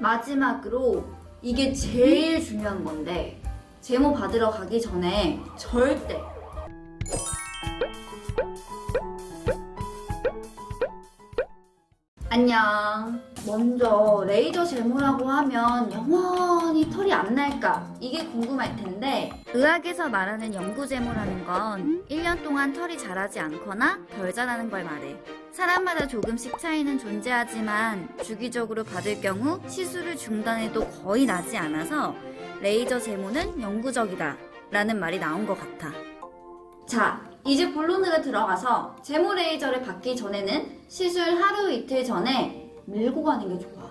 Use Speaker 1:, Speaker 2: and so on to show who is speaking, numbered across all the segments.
Speaker 1: 마지막으로 이게 제일 중요한 건데 제모 받으러 가기 전에 절대 안녕. 먼저 레이저 제모라고 하면 영원히 털이 안 날까? 이게 궁금할 텐데 의학에서 말하는 영구 제모라는 건 1년 동안 털이 자라지 않거나 덜 자라는 걸 말해. 사람마다 조금씩 차이는 존재하지만 주기적으로 받을 경우 시술을 중단해도 거의 나지 않아서 레이저 제모는 영구적이다 라는 말이 나온 것 같아. 자, 이제 본론으로 들어가서 제모 레이저를 받기 전에는 시술 하루 이틀 전에 밀고 가는 게 좋아.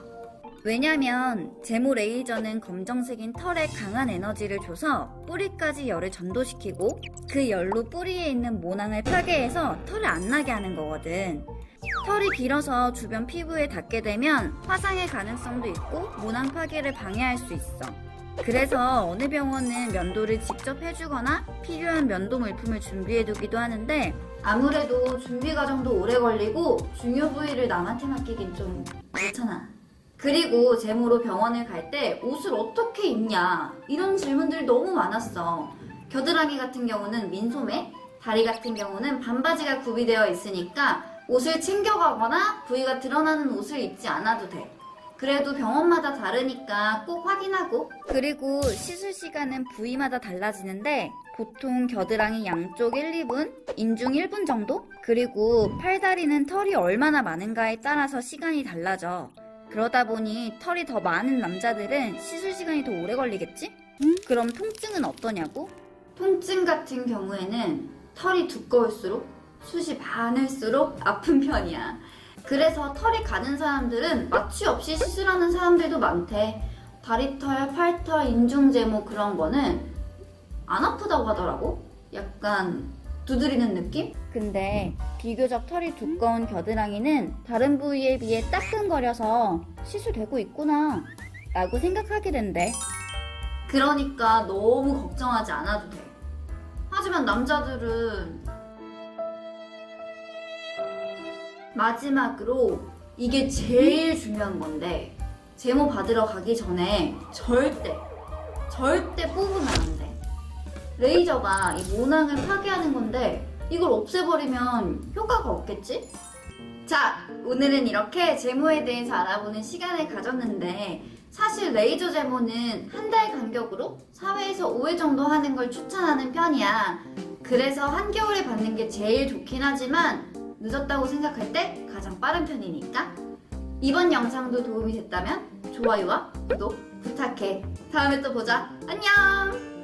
Speaker 1: 왜냐면 제모 레이저는 검정색인 털에 강한 에너지를 줘서 뿌리까지 열을 전도시키고 그 열로 뿌리에 있는 모낭을 파괴해서 털을 안 나게 하는 거거든. 털이 길어서 주변 피부에 닿게 되면 화상의 가능성도 있고 모낭 파괴를 방해할 수 있어. 그래서 어느 병원은 면도를 직접 해주거나 필요한 면도 물품을 준비해두기도 하는데 아무래도 준비 과정도 오래 걸리고 중요 부위를 남한테 맡기긴 좀 그렇잖아. 그리고 제모로 병원을 갈 때 옷을 어떻게 입냐 이런 질문들이 너무 많았어. 겨드랑이 같은 경우는 민소매, 다리 같은 경우는 반바지가 구비되어 있으니까 옷을 챙겨가거나 부위가 드러나는 옷을 입지 않아도 돼. 그래도 병원마다 다르니까 꼭 확인하고 그리고 시술 시간은 부위마다 달라지는데 보통 겨드랑이 양쪽 1, 2분, 인중 1분 정도? 그리고 팔다리는 털이 얼마나 많은가에 따라서 시간이 달라져 그러다 보니 털이 더 많은 남자들은 시술 시간이 더 오래 걸리겠지? 그럼 통증은 어떠냐고? 통증 같은 경우에는 털이 두꺼울수록 숱이 많을수록 아픈 편이야 그래서 털이 가는 사람들은 마취 없이 시술하는 사람들도 많대. 다리털, 팔털, 인중제 모 그런 거는 안 아프다고 하더라고. 약간 두드리는 느낌? 근데 비교적 털이 두꺼운 겨드랑이는 다른 부위에 비해 따끔거려서 시술되고 있구나 라고 생각하게 된대. 그러니까 너무 걱정하지 않아도 돼. 하지만 남자들은 마지막으로 이게 제일 중요한 건데 제모 받으러 가기 전에 절대 절대 뽑으면 안 돼. 레이저가 이 모낭을 파괴하는 건데 이걸 없애버리면 효과가 없겠지? 자, 오늘은 이렇게 제모에 대해서 알아보는 시간을 가졌는데 사실 레이저 제모는 한 달 간격으로 4회에서 5회 정도 하는 걸 추천하는 편이야. 그래서 한겨울에 받는 게 제일 좋긴 하지만 늦었다고 생각할 때 가장 빠른 편이니까 이번 영상도 도움이 됐다면 좋아요와 구독 부탁해. 다음에 또 보자. 안녕!